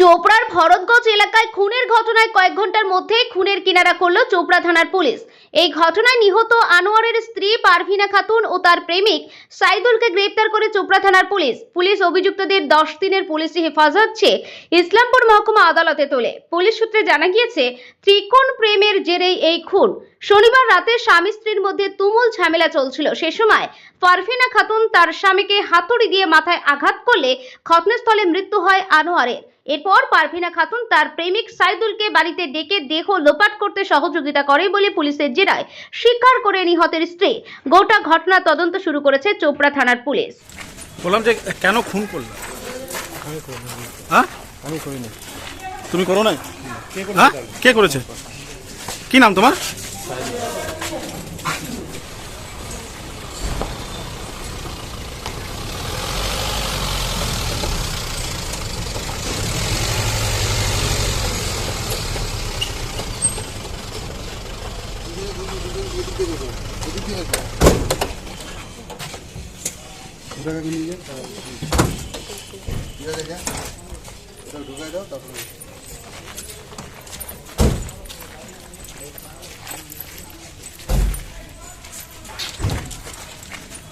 চোপড়ার ভরতগঞ্জ এলাকায় খুনের ঘটনায় কয়েক ঘণ্টার মধ্যে খুনের কিনারা করল চোপড়া থানার পুলিশ। এই ঘটনায় নিহত আনোয়ারের স্ত্রী পারভিনা খাতুন ও তার প্রেমিক সাইদুলকে গ্রেপ্তার করে চোপড়া থানার পুলিশ। পুলিশ অভিযুক্তদের দশ দিনের পুলিশি হেফাজত চেয়ে ইসলামপুর মহকুমা আদালতে তোলে। পুলিশ সূত্রে জানা গিয়েছে, ত্রিকোণ প্রেমের জেরেই এই খুন। শনিবার রাতে স্বামী স্ত্রীর মধ্যে তুমুল ঝামেলা চলছিল। সে সময় পারভিনা খাতুন তার স্বামীকে হাতুড়ি দিয়ে মাথায় আঘাত করলে ঘটনাস্থলে মৃত্যু হয় আনোয়ারের। এরপর পারভিনা খাতুন তার প্রেমিক সাইদুলকে বাড়িতে ডেকে দেহ লোপাট করতে সহযোগিতা করে বলে পুলিশের জেরায় স্বীকার করে নিহতের স্ত্রী। গোটা ঘটনা তদন্ত শুরু করেছে চোপড়া থানার পুলিশ। বললাম যে, কেন খুন করলে? হ্যাঁ? তুমি করো কে হ্যাঁ? কে করেছে? কি নাম তোমার?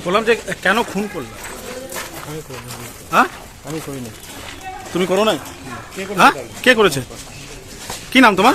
বললাম যে কেন খুন করলে? আমি করিনি হ্যাঁ? আমি করিনি তুমি করো নাই? কে হ্যাঁ? কে করেছে? কি নাম তোমার?